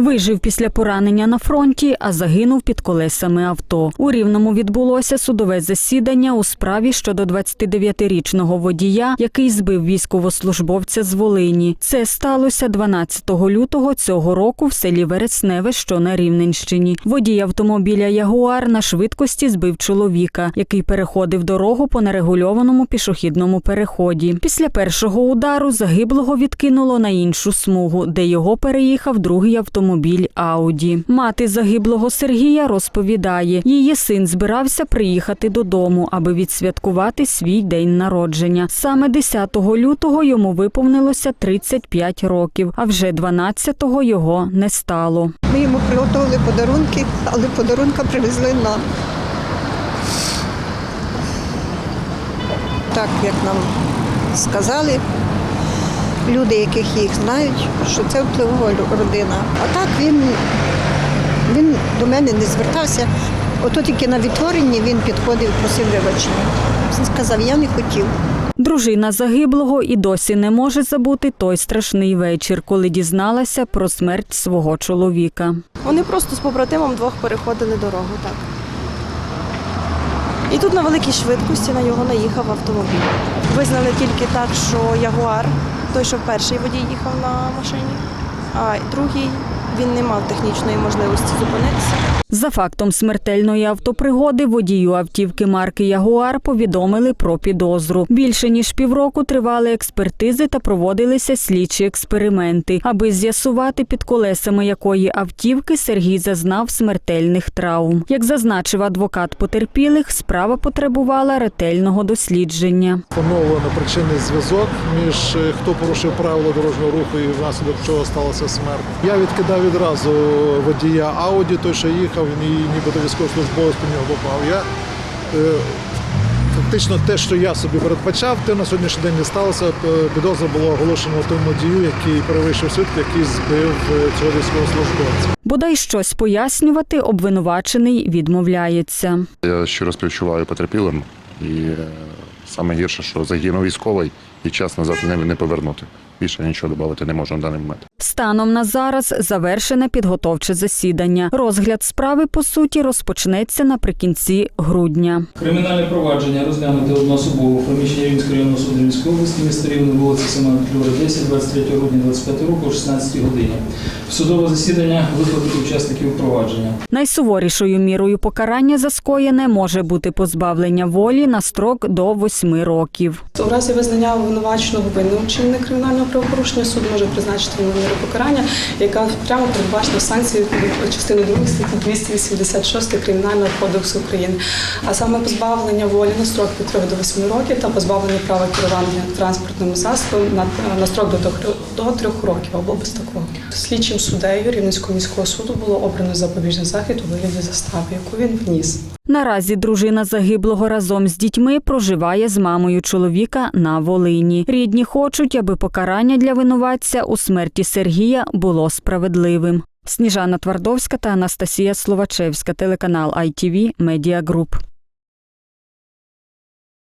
Вижив після поранення на фронті, а загинув під колесами авто. У Рівному відбулося судове засідання у справі щодо 29-річного водія, який збив військовослужбовця з Волині. Це сталося 12 лютого цього року в селі Вересневе, що на Рівненщині. Водій автомобіля Ягуар на швидкості збив чоловіка, який переходив дорогу по нерегульованому пішохідному переході. Після першого удару загиблого відкинуло на іншу смугу, де його переїхав другий автомобіль Ауді. Мати загиблого Сергія розповідає, її син збирався приїхати додому, аби відсвяткувати свій день народження. Саме 10 лютого йому виповнилося 35 років, а вже 12-го його не стало. Ми йому приготували подарунки, але подарунка привезли нам. Так, як нам сказали, люди, яких їх знають, що це впливова родина. А так він, він до мене не звертався. Ото тільки на відтворенні він підходив і просив вибачення. Він сказав, я не хотів. Дружина загиблого і досі не може забути той страшний вечір, коли дізналася про смерть свого чоловіка. Вони просто з побратимом двох переходили дорогу, так. І тут на великій швидкості на нього наїхав автомобіль. Визнали тільки так, що Ягуар, той, що перший водій їхав на машині, а другий він не мав технічної можливості зупинитися. За фактом смертельної автопригоди водію автівки марки Ягуар повідомили про підозру. Більше ніж півроку тривали експертизи та проводилися слідчі експерименти, аби з'ясувати під колесами якої автівки Сергій зазнав смертельних травм. Як зазначив адвокат потерпілих, справа потребувала ретельного дослідження. Встановлено причинний зв'язок між е, хто порушив правила дорожнього руху і внаслідок чого сталася смерть. Я відразу водія Ауді, той, що їхав, він і нібито військовослужбовець по нього попав. Я е, фактично те, що я собі передбачав, те на сьогоднішній день не сталося. П- Підозра була оголошена тому водію, який перевищив швидкість, який збив е, цього військовослужбовця. Бодай щось пояснювати, обвинувачений відмовляється. Я щиро співчуваю потерпілим, і е, саме гірше, що загинув військовий і час назад не повернути. Більше нічого додати не можу на даний момент. Станом на зараз завершене підготовче засідання. Розгляд справи по суті розпочнеться наприкінці грудня. Кримінальне провадження розглянути одноособово в приміщенні Рівненського районного суду Рівненської області, міста Рівне, вулиця Семена Петлюра, 10, 23 грудня 25 року о 16 годині. В судове засідання викликати учасників провадження. Найсуворішою мірою покарання за скоєне може бути позбавлення волі на строк до восьми років. У разі визнання обвинуваченого винним вчинення кримінального правопорушення суд може призначити йому міру покарання, яка прямо передбачена санкцією частини 2 статті 286 Кримінального кодексу України, а саме позбавлення волі на строк від 3 до 8 років та позбавлення права керування транспортним засобом на, строк до 3 років або без такого. Слідчим суддею Рівненського міського суду було обрано запобіжний захід у вигляді застави, яку він вніс. Наразі дружина загиблого разом з дітьми проживає з мамою чоловіка на Волині. Рідні хочуть, аби покарання для винуватця у смерті Сергія було справедливим. Сніжана Твардовська та Анастасія Словачевська, телеканал ITV Media Group.